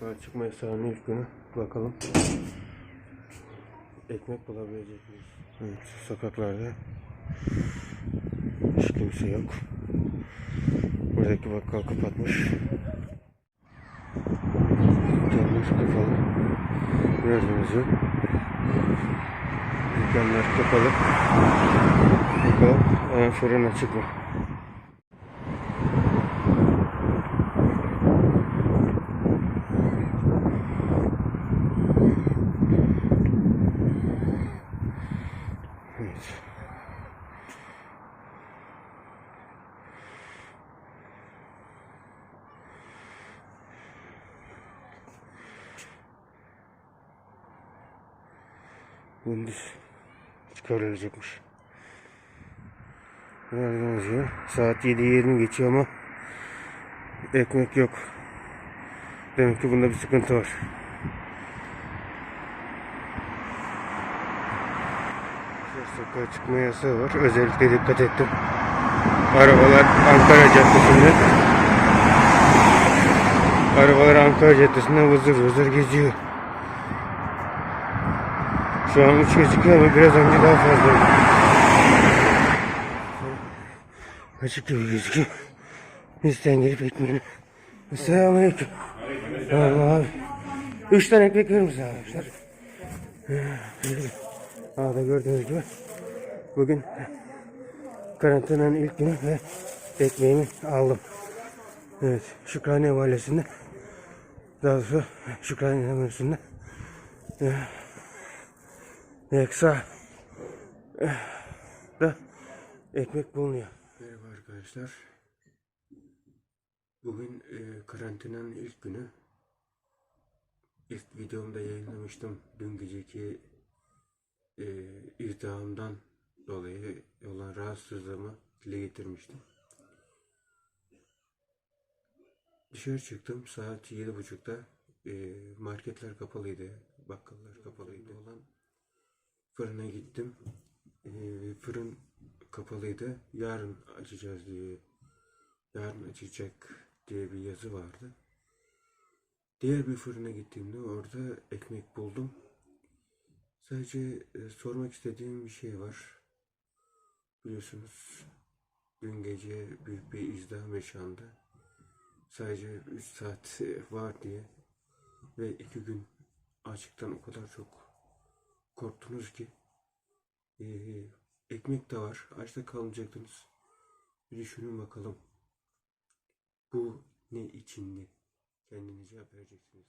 Sokağa çıkma yasağının ilk günü. Bakalım. Ekmek bulabilecek miyiz? Evet, sokaklarda hiç kimse yok. Buradaki bakkal kapatmış. Dükkanlar kapalı. Gördüğünüz gibi. Dükkanlar kapalı. Bakalım fırın açık mı? Evet. Gündüz çıkarılacakmış. Gördüğünüz gibi saat 7.20 geçiyor ama ekmek yok. Demek ki bunda bir sıkıntı var. Sokağa çıkma yasağı var. Özellikle dikkat ettim. Arabalar Ankara Caddesi'nde Arabalar Ankara Caddesi'nde vızır vızır geziyor. Şu an 3 gözüküyor ama biraz önce daha fazla. Açık gibi gözüküyor. Bizden gelip ekmeğini. Selamünaleyküm. Allah abi. Üç tane ekmek verir misin arkadaşlar? Aa da gördüğünüz gibi bugün karantinanın ilk günü ve ekmeğimi aldım. Evet, Şükraniye Mahallesi'nde daha doğrusu Şükraniye Mahallesi'nde Eksa da ekmek bulunuyor. Merhaba arkadaşlar. Bugün e, karantinanın ilk günü. İlk videomda yayınlamıştım. Dün geceki e, izdihamdan dolayı olan rahatsızlığımı dile getirmiştim. Dışarı çıktım saat yedi buçukta e, marketler kapalıydı, bakkallar kapalıydı olan fırına gittim. E, fırın kapalıydı. Yarın açacağız diye, yarın açacak diye bir yazı vardı. Diğer bir fırına gittiğimde orada ekmek buldum. Sadece e, sormak istediğim bir şey var. Biliyorsunuz dün gece büyük bir izdiham yaşandı. Sadece 3 saat e, var diye ve 2 gün açıktan o kadar çok korktunuz ki e, ekmek de var. Açta kalmayacaktınız. Bir düşünün bakalım. Bu ne içindi? Kendinize cevap vereceksiniz.